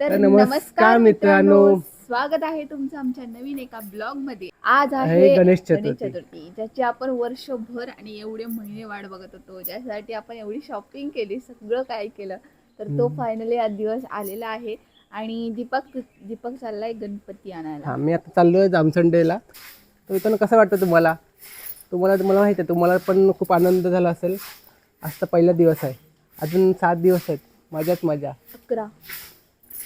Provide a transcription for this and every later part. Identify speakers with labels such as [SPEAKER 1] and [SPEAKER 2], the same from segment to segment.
[SPEAKER 1] तर
[SPEAKER 2] नमस्कार मित्रांनो.
[SPEAKER 1] स्वागत आहे तुमचं आमच्या नवीन एका ब्लॉगमध्ये आज
[SPEAKER 2] आहे गणेश चतुर्थी.
[SPEAKER 1] ज्याची आपण वर्षभर आणि एवढे महिने वाट बघत होतो. ज्यासाठी आपण एवढी शॉपिंग केली सगळं काय केलं तर तो फायनली आज दिवस आलेला आहे. आणि दीपक दीपक चाललाय गणपती आणायला.
[SPEAKER 2] मी आता चाललोय जामसंडेला. तर मित्रांनो कसं वाटतं तुम्हाला? तुम्हाला मला माहिती आहे तुम्हाला पण खूप आनंद झाला असेल. आज तर पहिला दिवस आहे. अजून सात दिवस आहेत. मजाच मजा.
[SPEAKER 1] अकरा.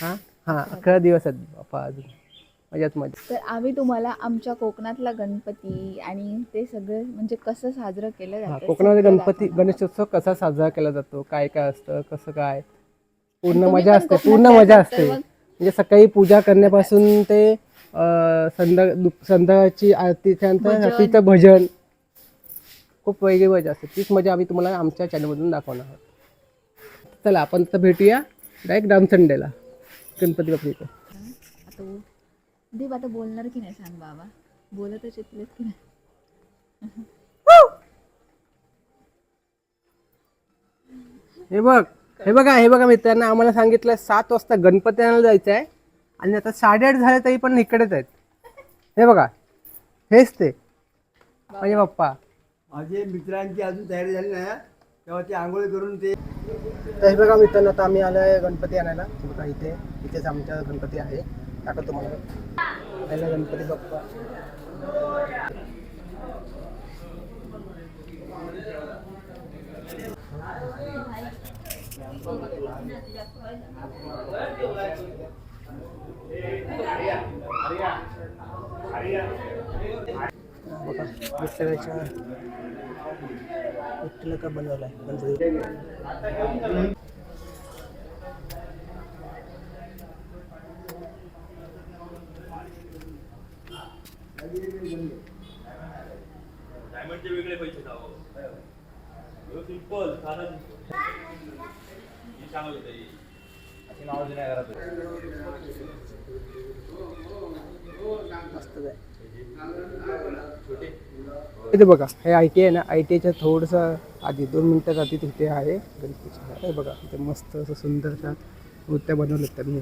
[SPEAKER 2] हां? हां अकरा दिवस आहेत बापा अजून. मजाच मजा.
[SPEAKER 1] तर आम्ही तुम्हाला आमच्या कोकणातला गणपती आणि ते सगळं म्हणजे कसं साजरं केलं
[SPEAKER 2] हा
[SPEAKER 1] जातं
[SPEAKER 2] कोकणामध्ये
[SPEAKER 1] सगळं
[SPEAKER 2] गणपती
[SPEAKER 1] दाखवणार.
[SPEAKER 2] गणेशोत्सव कसा साजरा केला जातो काय काय असतं कसं काय? पूर्ण
[SPEAKER 1] तुम्ही
[SPEAKER 2] मजा
[SPEAKER 1] पण
[SPEAKER 2] असते
[SPEAKER 1] कोकणात
[SPEAKER 2] पूर्ण मजा
[SPEAKER 1] तर
[SPEAKER 2] असते.
[SPEAKER 1] मग-
[SPEAKER 2] म्हणजे सकाळी पूजा करण्यापासून ते अं, संध्या दु- संध्याकाळची आरतीच्या नंतर
[SPEAKER 1] भजन.
[SPEAKER 2] रात्रीचं भजन. खूप वेगळी मजा असते. तीच मजा आम्ही तुम्हाला आमच्या चॅनलमधून दाखवणार आहोत. चला आपण तर भेटूया डायरेक्ट रामसंडेला गणपती बाप्पा
[SPEAKER 1] आता. दीप आता बोलणार की नाही सांग बाबा? बोलतच येतलेत की नाही?
[SPEAKER 2] हे बघ हे बघा हे बघा मित्रांनो आम्हाला सांगितलं सात वाजता गणपती आणायला जायचं आहे आणि आता साडेआठ झाले तरी पण इकडेच आहेत. हे बघा हेच ते. माझे पप्पा.
[SPEAKER 3] माझे मित्रांची अजून तयारी झाली नाही तेव्हा ते आंघोळ करून ते
[SPEAKER 2] तर हे बघा मित्रांनो आता आम्ही आलो आहे गणपती आणायला. बघा इथे इथेच आमच्या गणपती आहे. दाखवतो तुम्हाला. पहिला गणपती बाप्पा. बघा विठ्ठलाच्या विठ्ठल का बनवलाय? गणपती
[SPEAKER 4] डायमंडचे वेगळे पैसे सिंपल साधा होते अशी नाव जुन्या घरात.
[SPEAKER 2] मस्त आहे. इथे बघा हे आय टी आहे ना आय टी आयच्या थोडंसं आधी दोन मिनटात आधी तिथे आहे गणपतीच्या. बघा इथे मस्त असं सुंदरशा मूर्त्या बनवल्यात त्यांनी.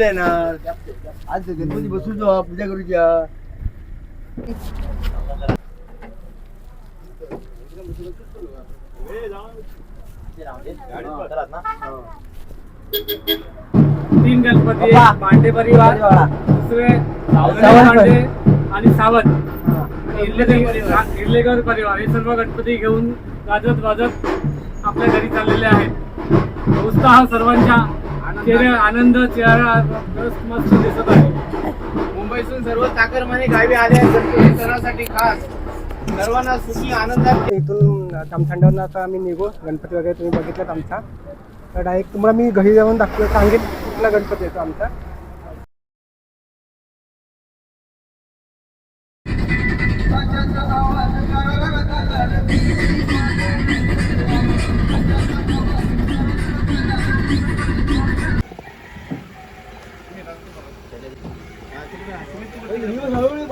[SPEAKER 3] येणार आज गणपती बसून पूजा करूच्या.
[SPEAKER 5] तीन गणपती पांडे परिवार दुसरे सावंत पांडे आणि सावंत. इर्लेकर इर्लेकर परिवार. हे सर्व गणपती घेऊन गाजत वाजत आपल्या घरी चाललेले आहेत. उत्साह सर्वांच्या. आनंद. चेहरा मस्त मस्त दिसत आहे.
[SPEAKER 3] मुंबईतून सर्व चाकरमाने गावी आले आहेत. गणपती सणासाठी खास सर्वांना सुखी आनंदात
[SPEAKER 2] इथून थंडावरून आता आम्ही निघू. गणपती वगैरे तुम्ही बघितलात आमचा. तर डायरेक्ट तुम्हाला मी घरी जाऊन दाखवलं सांगेन कुठला गणपती येतो आमचा.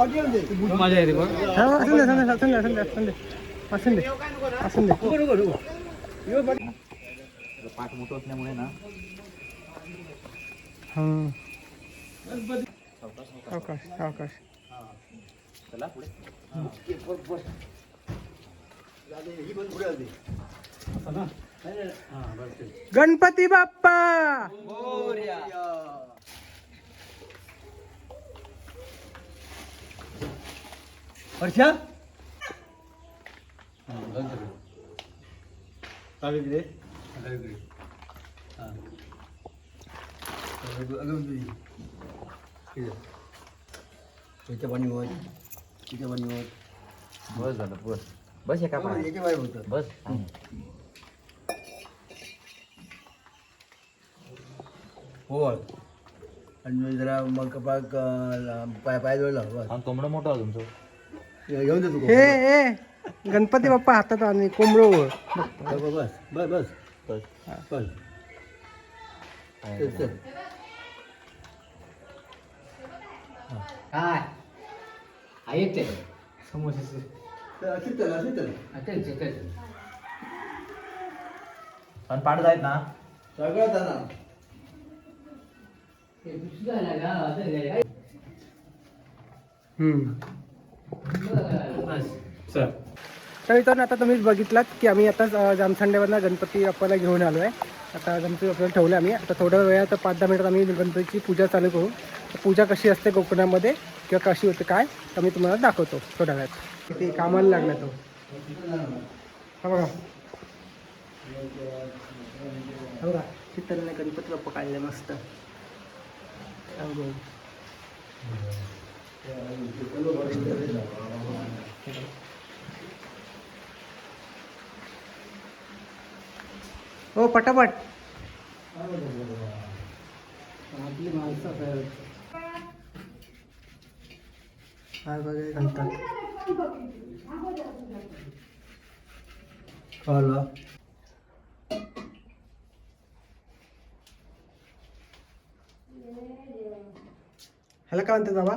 [SPEAKER 5] मजा येते बघ
[SPEAKER 2] असून दे, असून दे, असून दे, असून दे, असून दे. असून दे, असून दे.
[SPEAKER 4] पाठ मोठं असल्यामुळे ना चला पुढे
[SPEAKER 2] गणपती बाप्पा
[SPEAKER 3] वर्षा डावीकडे डावीकडे हां त्याच्या पाणी होत तिच्या पाणी होत
[SPEAKER 4] बस झालं बस बस एका पायावर.
[SPEAKER 3] याच्या पाणी होतं
[SPEAKER 4] बस
[SPEAKER 3] हो आणि जरा मग कपा पाय पाय घेऊन देतो
[SPEAKER 2] हे ए गणपती बाप्पा हातात आणि कोंबडो
[SPEAKER 3] बस बस बस बस
[SPEAKER 4] बस
[SPEAKER 3] बस. चल, चल.
[SPEAKER 2] काय?
[SPEAKER 6] आहे ते
[SPEAKER 2] समोसेचे
[SPEAKER 3] शीतल शीतल
[SPEAKER 6] तेच तेच
[SPEAKER 4] पण पाठ जायत ना?
[SPEAKER 3] सगळं त्यांना
[SPEAKER 4] सर
[SPEAKER 2] तर मित्रांनो आता तुम्ही बघितलात की आम्ही आता जामसंडेवरनं गणपती बाप्पाला घेऊन आलो आहे आता गणपती बाप्पाला ठेवलं आम्ही. आता थोड्या वेळात पाच दहा मिनिटात आम्ही गणपतीची पूजा चालू करू. पूजा कशी असते कोकणामध्ये किंवा कशी होते काय तर मी तुम्हाला दाखवतो थोड्या वेळात. किती कामाला लागला तो. हा बघा. बघा गणपती बाप्पा काढले मस्त. हो पटापट. आपली माणसं हार वगैरे घालतात
[SPEAKER 3] कळलं
[SPEAKER 2] ह्याला काय म्हणतात बाबा?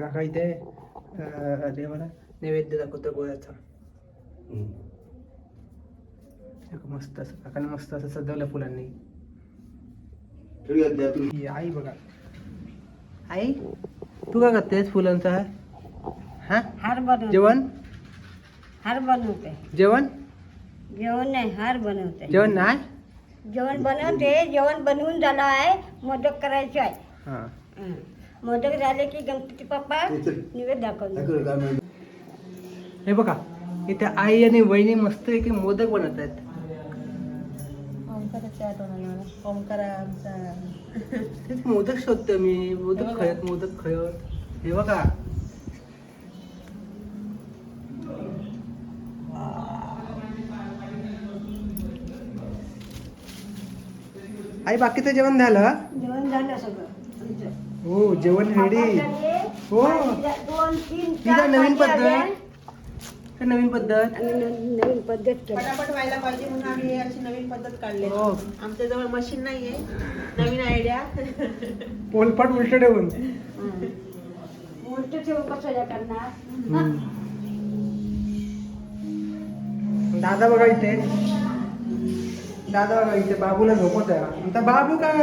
[SPEAKER 2] काका इथे देवाला नैवेद्य दाखवतो गोळ्याचा हे मस्त असं काकाने मस्त असं सजवलं फुलांनी ही आई बघा आई तू काय करतेस फुलांचा हा
[SPEAKER 7] हार बनवते
[SPEAKER 2] जेवण
[SPEAKER 7] हार बनवते
[SPEAKER 2] जेवण
[SPEAKER 7] जेवण नाही हार बनवते
[SPEAKER 2] जेवण नाही
[SPEAKER 7] जेवण बनवते जेवण बनवून झालं आहे मोदक करायचे आहे
[SPEAKER 2] हा
[SPEAKER 7] हं. मोदक झाले की गणपती बाप्पा. निवेद दाखवतो
[SPEAKER 2] हे बघा इथे आई आणि वहिनी मस्त की मोदक बनवत आहेत. तेच मोदक शोधतो मी. मोदक खळत मोदक खळत हे बघा. आई बाकीचं जेवण झालं?
[SPEAKER 7] जेवण झालं सगळं.
[SPEAKER 2] हो जेवण रेडी. हो.
[SPEAKER 7] दोन तीन
[SPEAKER 2] ही काय
[SPEAKER 7] चार
[SPEAKER 2] नवीन. पद्धत? काय नवीन पद्धत?
[SPEAKER 7] आणि न- नवीन पद्धत केली.
[SPEAKER 8] पटापट व्हायला पाहिजे म्हणून आम्ही हे अशी नवीन पद्धत काढली.
[SPEAKER 2] हो.
[SPEAKER 8] आमच्याजवळ मशीन नाहीये. नवीन आयडिया
[SPEAKER 2] पोलपाट उलट ठेवून.
[SPEAKER 7] हं. उलट ठेवून कसं करणार
[SPEAKER 2] दादा बघा इथे. दादा बघा इथे. बाबूला झोपत आहे आमचा बाबू काय?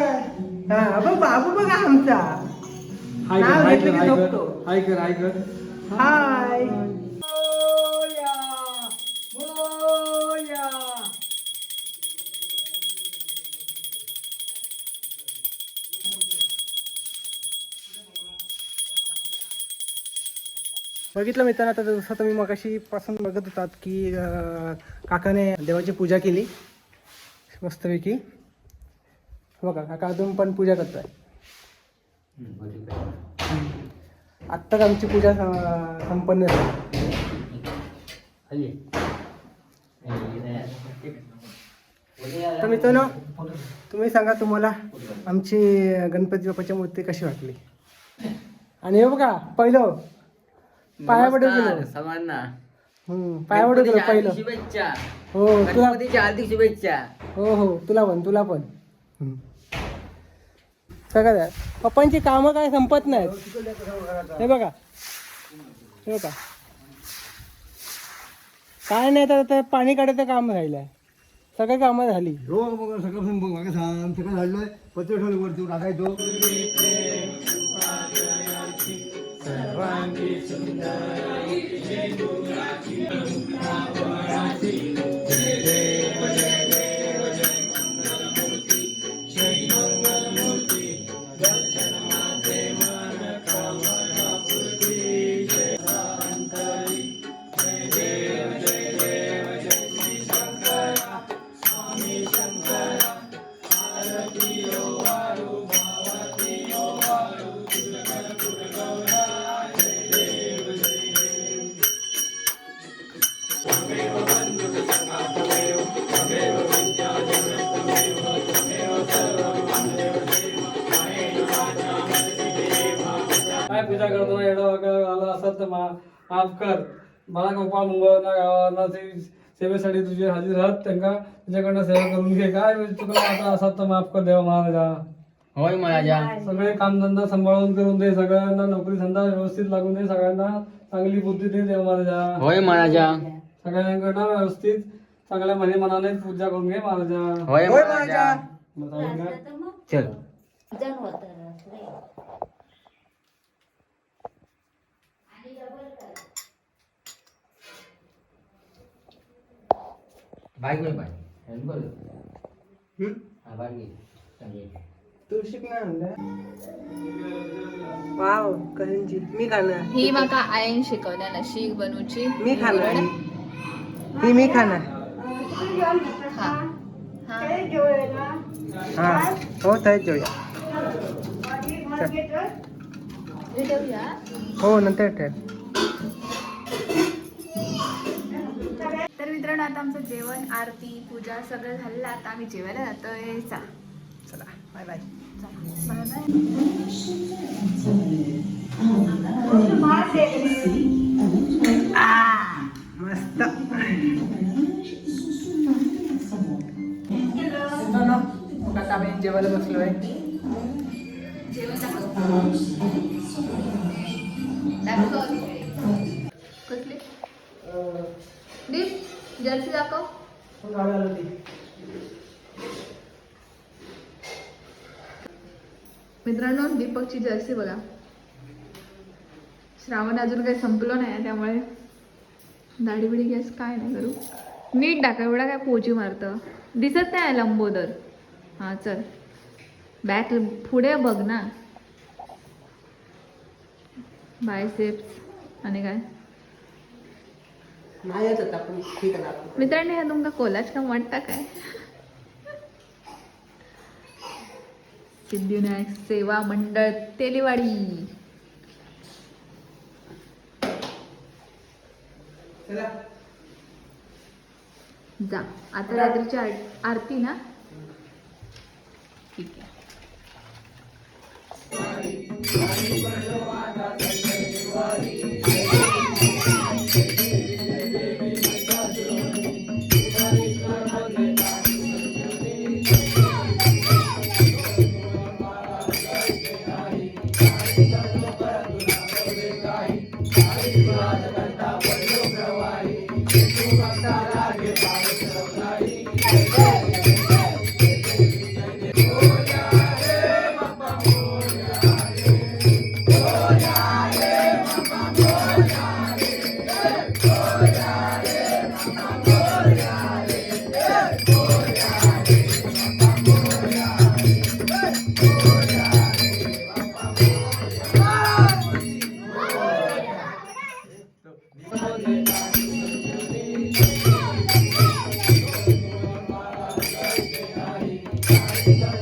[SPEAKER 2] हा बघ बाबू बघा आमचा.
[SPEAKER 5] हाय कर
[SPEAKER 2] नाव
[SPEAKER 5] हाय
[SPEAKER 2] घेतलं
[SPEAKER 5] कर
[SPEAKER 2] की
[SPEAKER 5] हाय कर
[SPEAKER 2] झोपतो.
[SPEAKER 5] हाय कर हाय कर
[SPEAKER 2] हाय बघितलं मित्रांनो आता जसं तुम्ही मगाशी पासून बघत होतात की अं, काकाने देवाची पूजा केली. मस्तपैकी. बघा काका अजून पण पूजा करतोय. आत्ताच आमची पूजा संपन्न झाली. तर मित्रांनो तुम्ही सांगा तुम्हाला आमची गणपती बाप्पाची मूर्ती कशी वाटली? आणि हे बघा पहिलं. पाया पडू गेलो.
[SPEAKER 6] सर्वांना.
[SPEAKER 2] पाया पडू गेलो पहिलं.
[SPEAKER 6] शुभेच्छा.
[SPEAKER 2] हो तुला
[SPEAKER 6] शुभेच्छा.
[SPEAKER 2] हो हो तुला पण तुला पण. सगळं आहे पप्पांची कामं काय संपत नाहीत. हे बघा. हे बघा. काय नाही तर ते पाणी काढायचं काम राहिलं आहे सगळी कामं झाली.
[SPEAKER 3] हो बघा सगळं सगळं झालं पत्र ठेवलं वरती टाकायचो सुंदर
[SPEAKER 5] काय पूजा करतो एवढा वगैरे आला असत तर मा- माफ कर. मला गोपाळ मुंगळना गावाला ते सेवेसाठी तुझी हजेरी राहत त्यांना तुझ्याकडनं सेवा करून घे. काय चुकलं आता असत तर माफ कर देवा महाराजा.
[SPEAKER 6] होय महाराजा.
[SPEAKER 5] सगळे कामधंदा सांभाळून करून दे सगळ्यांना नोकरी धंदा व्यवस्थित लागून दे सगळ्यांना चांगली बुद्धी दे देव महाराजा.
[SPEAKER 6] होय महाराजा.
[SPEAKER 5] सगळ्यांकडनं व्यवस्थित चांगल्या मने मनाने पूजा करून घे महाराजा.
[SPEAKER 6] होय महाराजा.
[SPEAKER 5] बताऊन घ्या.
[SPEAKER 6] चल बाईक नाही हा घे.
[SPEAKER 2] आणलं? वाव कलिंजी मी खाणार.
[SPEAKER 1] ही म्हाका आईन शिकवल्या ना शीख बनवची
[SPEAKER 2] मी खाणार. ही मी खाणार.
[SPEAKER 1] हा. हा.
[SPEAKER 2] हा. हो तर जेवूया.
[SPEAKER 1] हे ठेवूया.
[SPEAKER 2] हो नंतर ठेव.
[SPEAKER 1] मित्रांनो आता आमचं जेवण आरती पूजा सगळं झालेलं आता आम्ही जेवायला जातोय. चा
[SPEAKER 2] चला. बाय बाय मस्त. आता आम्ही जेवायला बसलोय.
[SPEAKER 1] जेवण दाखव दाखव कसली दीप जर्सी दाखव मित्रांनो दीपकची जर्सी बघा. श्रावण अजून काही संपलो नाही त्यामुळे दाढी बिडी गॅस काय नाही करू. नीट टाका एवढा काय पोची मारतं. दिसत नाही लंबोदर. हां चल. बॅक पुढे बघ ना. बायसेप्स आणि काय? मित्रांनो ह्या तुमका कोलाज का वाटता काय? सिद्धिविनायक सेवा मंडळ तेलीवाडी.
[SPEAKER 2] चला.
[SPEAKER 1] जा. आता रात्रीची आर- आरती ना? ठीक आहे.